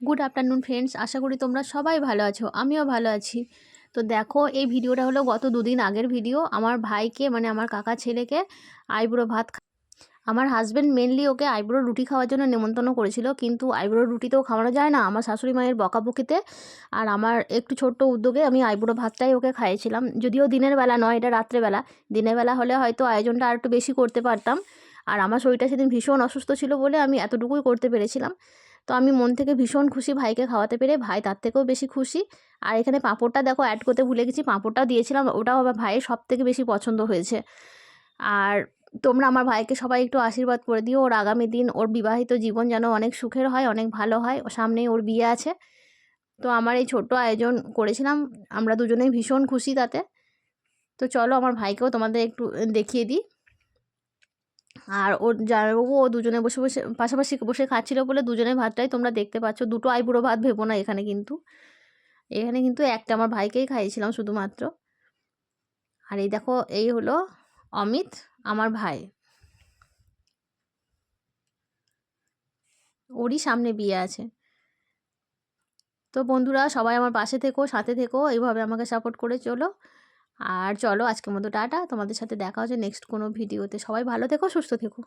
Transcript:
Good afternoon friends আশা করি তোমরা সবাই ভালো আছো। আমিও ভালো আছি। তো দেখো, এই ভিডিওটা হলো গত দুদিন আগের ভিডিও। আমার ভাইকে মানে আমার কাকা ছেলেকে আইব্রো ভাত আমার হাজব্যান্ড মেনলি ওকে আইবুড়ো রুটি খাওয়ার জন্য নেমন্তন্ন করেছিল, কিন্তু আইবুড়ো রুটিতেও খাওয়ানো যায় না। আমার শাশুড়ি মায়ের বকাবকিতে। আর আমার একটু ছোট্ট উদ্যোগে আমি আইব্রো ভাতটাই ওকে খাইয়েছিলাম। যদিও দিনের বেলা নয়, এটা রাত্রেবেলা দিনের বেলা হলে হয়তো আয়োজনটা আর একটু বেশি করতে পারতাম। আর আমার শরীরটা সেদিন ভীষণ অসুস্থ ছিল বলে আমি এতটুকুই করতে পেরেছিলাম। তো আমি মন থেকে ভীষণ খুশি ভাইকে খাওয়াতে পেরে। ভাই তার থেকেও বেশি খুশি। আর এখানে পাঁপড়টা দেখো অ্যাড করতে ভুলে গেছি, পাঁপড়টাও দিয়েছিলাম, ওটাও আমার ভাইয়ের সব থেকে বেশি পছন্দ হয়েছে। আর তোমরা আমার ভাইকে সবাই একটু আশীর্বাদ করে দিও, ওর আগামী দিন ওর বিবাহিত জীবন যেন অনেক সুখের হয়, অনেক ভালো হয়। সামনেই ওর বিয়ে আছে। তো আমার এই ছোট্ট আয়োজন করেছিলাম। আমরা দুজনেই ভীষণ খুশি তাতে। তো চলো আমার ভাইকেও তোমাদের একটু দেখিয়ে দিই। আর ওর জামাইবাবু ও দুজনে বসে বসে পাশাপাশি বসে খাচ্ছিল বলে দুজনের ভাতটাই তোমরা দেখতে পাচ্ছ। দুটো আইবুড়ো ভাত ভেবো না এখানে কিন্তু। এখানে কিন্তু একটা আমার ভাইকেই খাইয়েছিলাম শুধুমাত্র। আর এই দেখো, এই হলো অমিত, আমার ভাই। ওরই সামনে বিয়ে আছে। তো বন্ধুরা, সবাই আমার পাশে থেকো, সাথে থেকো, এইভাবে আমাকে সাপোর্ট করে চলো। আর চলো আজকের মতো টাটা। তোমাদের সাথে দেখা হচ্ছে নেক্সট কোনো ভিডিওতে সবাই ভালো থেকো, সুস্থ থেকো।